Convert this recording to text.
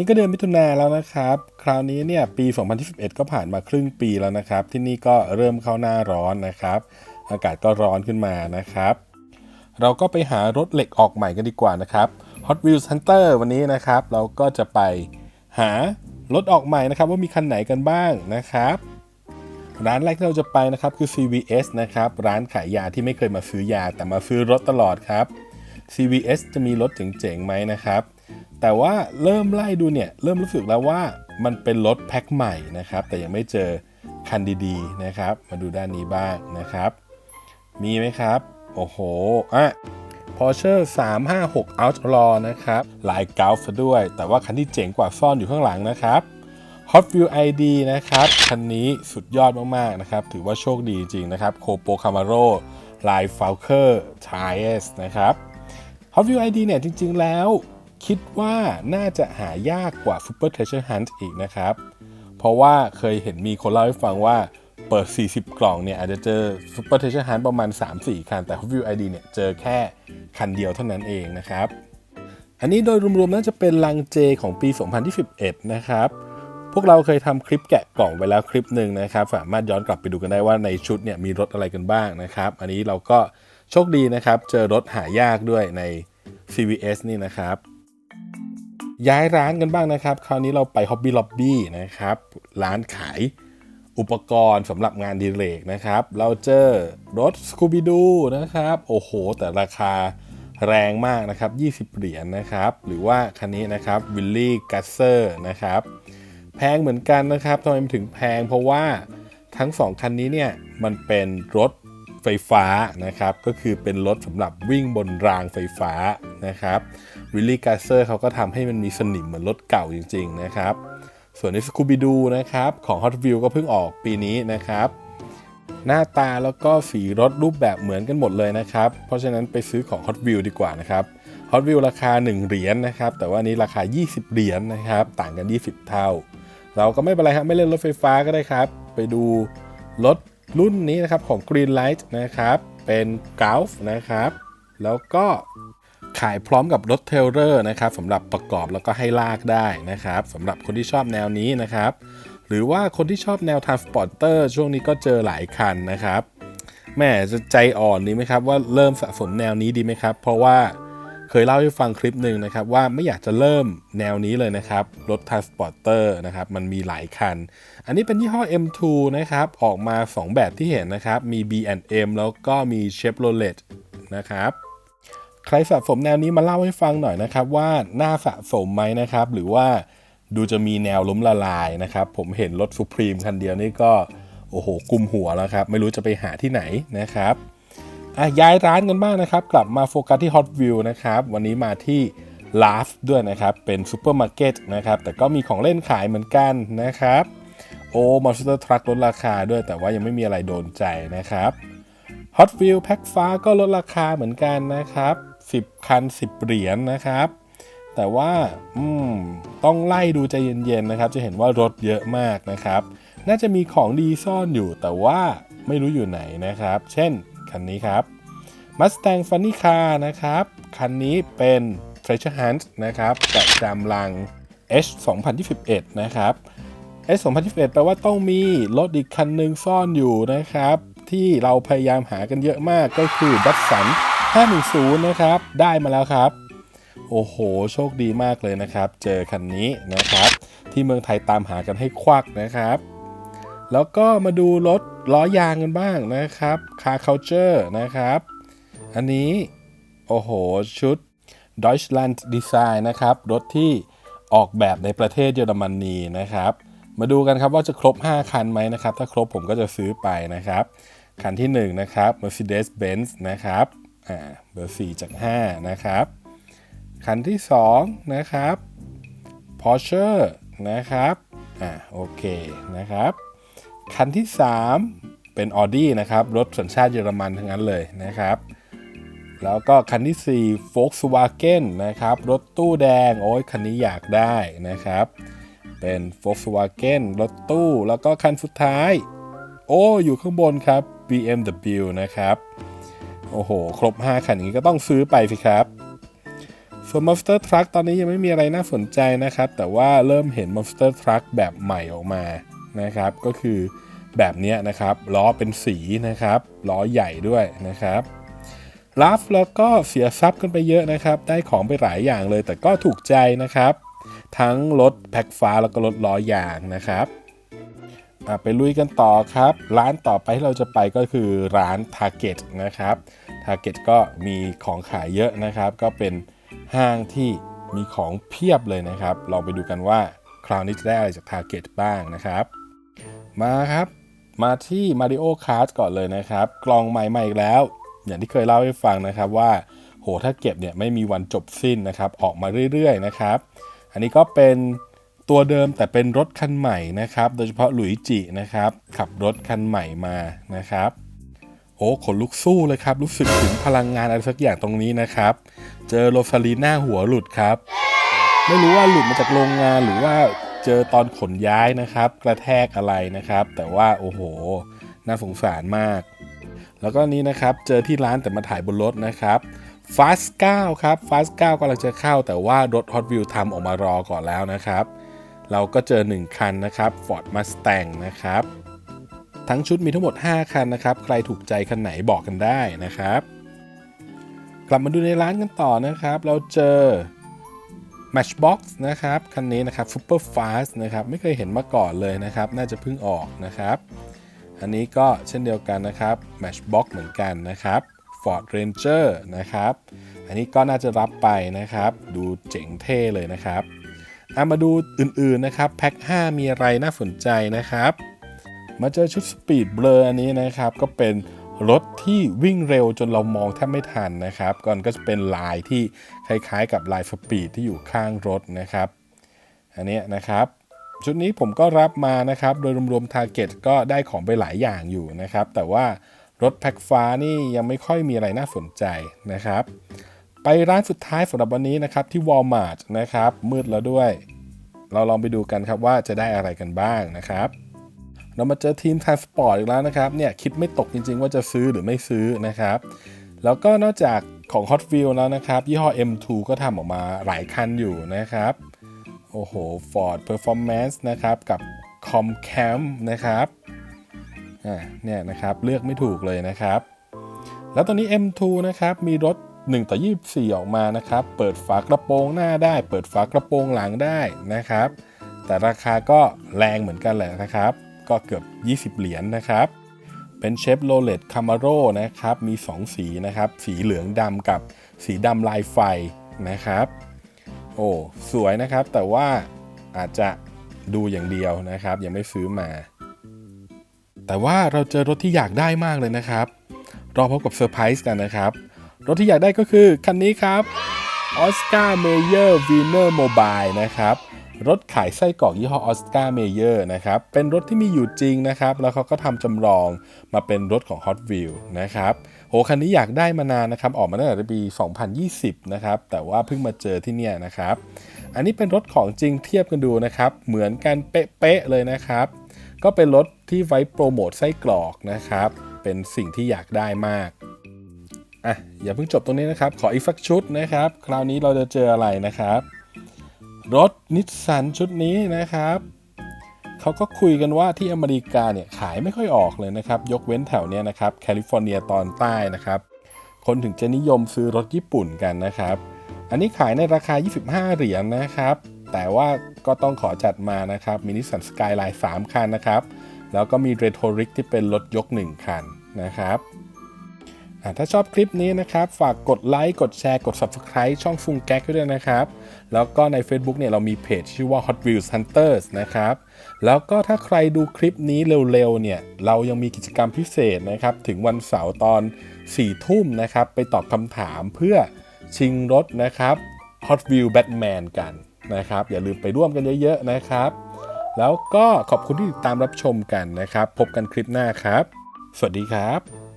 นี่ก็เดือนมิถุนาแล้วนะครับ คราวนี้เนี่ยปี 2021ก็ผ่านมาครึ่งปีแล้วนะครับ ที่นี่ก็เริ่มเข้าหน้าร้อนนะครับ อากาศก็ร้อนขึ้นมานะครับ เราก็ไปหารถเหล็กออกใหม่กันดีกว่านะครับ Hot Wheels Hunter วันนี้นะครับ เราก็จะไปหารถออกใหม่นะครับ ว่ามีคันไหนกันบ้างนะครับ ร้านแรกที่เราจะไปนะครับคือ CVS นะครับ ร้านขายยาที่ไม่เคยมาซื้อยาแต่มาซื้อรถตลอดครับ CVS จะมีรถเจ๋งๆไหมนะครับ แต่ว่าเริ่มไล่ดูเนี่ยเริ่มรู้สึกแล้วว่ามันเป็นรถแพ็คใหม่นะครับ แต่ยังไม่เจอคันดีๆนะครับ มาดูด้านนี้บ้างนะครับ มีไหมครับ โอ้โหอะ Porsche 356 Outlaw นะครับลายกาฟด้วย แต่ว่าคันที่เจ๋งกว่าซ่อนอยู่ข้างหลังนะครับ Hot Wheel ID นะครับ คันนี้สุดยอดมากๆนะครับ ถือว่าโชคดีจริงนะครับ Copo Camaro ลาย Falker Tires นะครับ Hot Wheel ID เนี่ยจริง ๆ แล้ว คิดว่าน่าจะหายากกว่า Super Treasure Hunt อีกนะครับ เพราะว่าเคยเห็นมีคนเล่าให้ฟังว่าเปิด 40 กล่องเนี่ยอาจจะเจอ Super Treasure Hunt ประมาณ 3-4 คัน แต่ Hot Wheel ID เนี่ยเจอแค่คันเดียวเท่านั้นเองนะครับ อันนี้โดยรวมๆน่าจะเป็นลังเจของปี 2021 นะครับ พวกเราเคยทำคลิปแกะกล่องไปแล้วคลิปหนึ่งนะครับ สามารถย้อนกลับไปดูกันได้ว่าในชุดเนี่ยมีรถอะไรกันบ้างนะครับ อันนี้เราก็โชคดีนะครับ เจอรถหายากด้วยใน CVS นี่นะครับ ย้ายร้านกันบ้างนะครับ คราวนี้เราไป Hobby Lobby นะครับ ร้านขายอุปกรณ์สำหรับงานดีเลกนะครับ เราเจอรถ Scooby Doo นะครับ โอ้โห แต่ราคาแรงมากนะครับ 20 เหรียญนะครับ หรือว่าคันนี้นะครับ Willy Gasser นะครับ แพงเหมือนกันนะครับทำไมมันถึงแพงเพราะว่าทั้ง 2 คันนี้เนี่ยมันเป็นรถไฟฟ้านะครับ ก็คือเป็นรถสำหรับวิ่งบนรางไฟฟ้านะครับ วิลลี่ไกเซอร์เขาก็ทำให้มันมีสนิมเหมือนรถเก่าจริง ๆ นะครับ ส่วนในสกูบิดูนะครับของ Hot Wheels ก็เพิ่งออกปีนี้นะครับ หน้าตาแล้วก็สีรถรูปแบบเหมือนกันหมดเลยนะครับ เพราะฉะนั้นไปซื้อของ Hot Wheels ดีกว่านะครับ Hot Wheels ราคา 1 เหรียญนนะครับ แต่ว่านี้ราคา 20 เหรียญนนะครับ ต่างกัน 20 เท่า เราก็ไม่เป็นไรครับไม่เล่นรถไฟฟ้าก็ได้ครับ ไปดูรถรุ่นนี้นะครับของ Green Light นะครับ เป็น Golf นะครับ แล้วก็ ขายพร้อมกับรถเทเลอร์นะครับสำหรับประกอบแล้วก็ให้ลากได้นะครับสำหรับคนที่ชอบแนวนี้นะครับ หรือว่าคนที่ชอบแนว Transporter ช่วงนี้ก็เจอหลายคันนะครับแม่จะใจอ่อนนี้ไหมครับว่าเริ่มสะสมแนวนี้ดีไหมครับ เพราะว่าเคยเล่าให้ฟังคลิปหนึ่งนะครับว่าไม่อยากจะเริ่มแนวนี้เลยนะครับ รถ Transporter นะครับมันมีหลายคัน อันนี้เป็นยี่ห้อ M2 นะครับ ออกมา 2 แบบที่เห็นนะครับ มี B&M แล้วก็มี Chevrolet นะครับ ใครสะสมแนวนี้มาเล่าให้ฟังหน่อยนะครับ ว่าน่าสะสมไหมนะครับ หรือว่าดูจะมีแนวล้มละลายนะครับ ผมเห็นรถ Supreme คันเดียวนี่ก็โอ้โหกุมหัวแล้วครับ ไม่รู้จะไปหาที่ไหนนะครับอะย้ายร้านกันบ้างนะครับ กลับมาโฟกัสที่ Hot Wheel นะครับ วันนี้มาที่ l a f ด้วยนะครับ เป็นซูเปอร์มาร์เก็ตนะครับ แต่ก็มีของเล่นขายเหมือนกันนะครับ โอ้มอ s เตอร์ทรัคลดราคาด้วย แต่ว่ายังไม่มีอะไรโดนใจนะครับ Hot Wheel แพ็คฟ้าก็ลดราคาเหมือนกันนะครับ 10 คัน 10 เหรียญนะครับ แต่ว่าต้องไล่ดูใจเย็นๆนะครับ จะเห็นว่ารถเยอะมากนะครับ น่าจะมีของดีซ่อนอยู่ แต่ว่าไม่รู้อยู่ไหนนะครับ เช่น คันนี้ครับ Mustang Funny Car นะครับ คันนี้เป็น Treasure Hunt นะครับประจำลัง H 2021 นะครับ H 2021 แปลว่าต้องมีรถอีกคันหนึ่งซ่อนอยู่นะครับ ที่เราพยายามหากันเยอะมากก็คือ d a t s u n 510 นะครับ ได้มาแล้วครับ โอ้โห โชคดีมากเลยนะครับ เจอคันนี้นะครับ ที่เมืองไทยตามหากันให้ควักนะครับ แล้วก็มาดูรถล้อยางกันบ้างนะครับ Car Culture นะครับ อันนี้ โอ้โห ชุด Deutschland Design นะครับ รถที่ออกแบบในประเทศเยอรมนีนะครับ มาดูกันครับว่าจะครบ 5 คันไหมนะครับ ถ้าครบผมก็จะซื้อไปนะครับ คันที่ 1 นะครับ Mercedes-Benz นะครับ อ่าเบอร์ 4 จาก 5 นะครับ คันที่ 2 นะครับ Porsche นะครับอ่าโอเคนะครับ คันที่ 3 เป็น Audi นะครับ รถสัญชาติเยอรมันทั้งนั้นเลยนะครับ แล้วก็คันที่ 4 Volkswagen นะครับ รถตู้แดง โอ้ยคันนี้อยากได้นะครับ เป็น Volkswagen รถตู้ แล้วก็คันสุดท้าย โอ้ อยู่ข้างบนครับ BMW นะครับ โอ้โห ครบ 5 คันอย่างนี้ก็ต้องซื้อไปสิครับส่วน Monster Truck ตอนนี้ยังไม่มีอะไรน่าสนใจนะครับ แต่ว่าเริ่มเห็น Monster Truck แบบใหม่ออกมานะครับ ก็คือแบบนี้นะครับ ล้อเป็นสีนะครับ ล้อใหญ่ด้วยนะครับลัฟแล้วก็เสียทรัพย์กันไปเยอะนะครับ ได้ของไปหลายอย่างเลย แต่ก็ถูกใจนะครับ ทั้งรถแพ็คฟ้าแล้วก็รถล้อยางนะครับ ไปลุยกันต่อครับ ร้านต่อไปที่เราจะไปก็คือร้าน Target นะครับ Target ก็มีของขายเยอะนะครับ ก็เป็นห้างที่มีของเพียบเลยนะครับลองไปดูกันว่าคราวนี้จะได้อะไรจาก Target บ้างนะครับ มาครับ มาที่ Mario Kart ก่อนเลยนะครับ กล่องใหม่มาอีกแล้ว อย่างที่เคยเล่าให้ฟังนะครับว่าโหถ้าเก็บเนี่ยไม่มีวันจบสิ้นนะครับ ออกมาเรื่อยๆนะครับ อันนี้ก็เป็น ตัวเดิมแต่เป็นรถคันใหม่นะครับ โดยเฉพาะหลุยจินะครับ ขับรถคันใหม่มานะครับ โอ้ขนลุกสู้เลยครับ รู้สึกถึงพลังงานอะไรสักอย่างตรงนี้นะครับ เจอโรซาลีน่าหัวหลุดครับ ไม่รู้ว่าหลุดมาจากโรงงานหรือว่าเจอตอนขนย้ายนะครับ กระแทกอะไรนะครับ แต่ว่าโอ้โห น่าสงสารมาก แล้วก็นี้นะครับเจอที่ร้านแต่มาถ่ายบนรถนะครับ Fast 9ครับ Fast 9กำลังจะเข้าแต่ว่ารถ Hot Wheels ทำออกมารอก่อนแล้วนะครับ เราก็เจอ 1 คันนะครับ Ford Mustang นะครับ ทั้งชุดมีทั้งหมด 5 คันนะครับ ใครถูกใจคันไหนบอกกันได้นะครับ กลับมาดูในร้านกันต่อนะครับ เราเจอ Matchbox นะครับ คันนี้นะครับ Super Fast นะครับ ไม่เคยเห็นมาก่อนเลยนะครับ น่าจะเพิ่งออกนะครับ อันนี้ก็เช่นเดียวกันนะครับ Matchbox เหมือนกันนะครับ Ford Ranger นะครับ อันนี้ก็น่าจะรับไปนะครับ ดูเจ๋งเท่เลยนะครับ อามาดูอื่นๆนะครับ แพ็ค 5 มีอะไรน่าสนใจนะครับ มาเจอชุดสปีดเบลออันนี้นะครับ ก็เป็นรถที่วิ่งเร็วจนเรามองแทบไม่ทันนะครับ ก่อนก็จะเป็นลายที่คล้ายๆ กับลายสปีดที่อยู่ข้างรถนะครับ อันนี้นะครับ ชุดนี้ผมก็รับมานะครับ โดยรวมๆ Target ก็ได้ของไปหลายอย่างอยู่นะครับ แต่ว่ารถแพ็คฟ้านี่ยังไม่ค่อยมีอะไรน่าสนใจนะครับ ไปร้านสุดท้ายสำหรับวันนี้นะครับที่ Walmart นะครับมืดแล้วด้วย เราลองไปดูกันครับว่าจะได้อะไรกันบ้างนะครับ เรามาเจอทีม Transport อีกแล้วนะครับเนี่ยคิดไม่ตกจริง ๆ ว่าจะซื้อหรือไม่ซื้อนะครับ แล้วก็นอกจากของ Hot Wheels แล้วนะครับ ยี่ห้อ M2 ก็ทำออกมาหลายคันอยู่นะครับ โอ้โห Ford Performance นะครับ กับ Comcam นะครับอ่าเนี่ยนะครับ เลือกไม่ถูกเลยนะครับ แล้วตอนนี้ M2 นะครับ มีรถ 1 ต่อ 24 ออกมานะครับ เปิดฝากระโปรงหน้าได้ เปิดฝากระโปรงหลังได้นะครับ แต่ราคาก็แรงเหมือนกันแหละนะครับ ก็เกือบ 20 เหรียญนะครับ เป็นเชฟโรเลตคามาโรนะครับ มี 2 สีนะครับ สีเหลืองดำกับสีดำลายไฟนะครับ โอ้ สวยนะครับ แต่ว่าอาจจะดูอย่างเดียวนะครับ ยังไม่ซื้อมา แต่ว่าเราเจอรถที่อยากได้มากเลยนะครับ รอพบกับเซอร์ไพรส์กันนะครับ รถที่อยากได้ก็คือคันนี้ครับ Oscar Mayer Wiener Mobile นะครับรถขายไส้กรอกยี่ห้อ Oscar Mayer นะครับ เป็นรถที่มีอยู่จริงนะครับ แล้วเขาก็ทำจำลองมาเป็นรถของ Hot w h e e l นะครับโหคันนี้อยากได้มานานนะครับ ออกมาตั้งแต่ปี 2020 นะครับ แต่ว่าเพิ่งมาเจอที่เนี่ยนะครับ อันนี้เป็นรถของจริงเทียบกันดูนะครับ เหมือนกันเป๊ะๆเลยนะครับ ก็เป็นรถที่ไว้โปรโมทไส้กรอกนะครับ เป็นสิ่งที่อยากได้มาก อะอย่าเพิ่งจบตรงนี้นะครับ ขออีกสักชุดนะครับ คราวนี้เราจะเจออะไรนะครับ รถนิสสันชุดนี้นะครับเขาก็คุยกันว่าที่อเมริกาเนี่ยขายไม่ค่อยออกเลยนะครับ ยกเว้นแถวเนี้ยนะครับแคลิฟอร์เนียตอนใต้นะครับ คนถึงจะนิยมซื้อรถญี่ปุ่นกันนะครับ อันนี้ขายในราคา 25 เหรียญนะครับ แต่ว่าก็ต้องขอจัดมานะครับมินิสันสกายไลน์3คันนะครับ แล้วก็มีเรโทริกที่เป็นรถยก 1 คันนะครับ ถ้าชอบคลิปนี้นะครับ ฝากกดไลค์ กดแชร์ กด Subscribe ช่องฟุงแก๊กด้วยนะครับ แล้วก็ใน Facebook เนี่ยเรามีเพจชื่อว่า Hot Wheels Hunters นะครับ แล้วก็ถ้าใครดูคลิปนี้เร็วๆ เนี่ย เรายังมีกิจกรรมพิเศษนะครับ ถึงวันเสาร์ตอน 4 ทุ่มนะครับ ไปตอบคำถามเพื่อชิงรถนะครับ Hot Wheels Batman กันนะครับ อย่าลืมไปร่วมกันเยอะๆ นะครับ แล้วก็ขอบคุณที่ติดตามรับชมกันนะครับ พบกันคลิปหน้าครับ สวัสดีครับ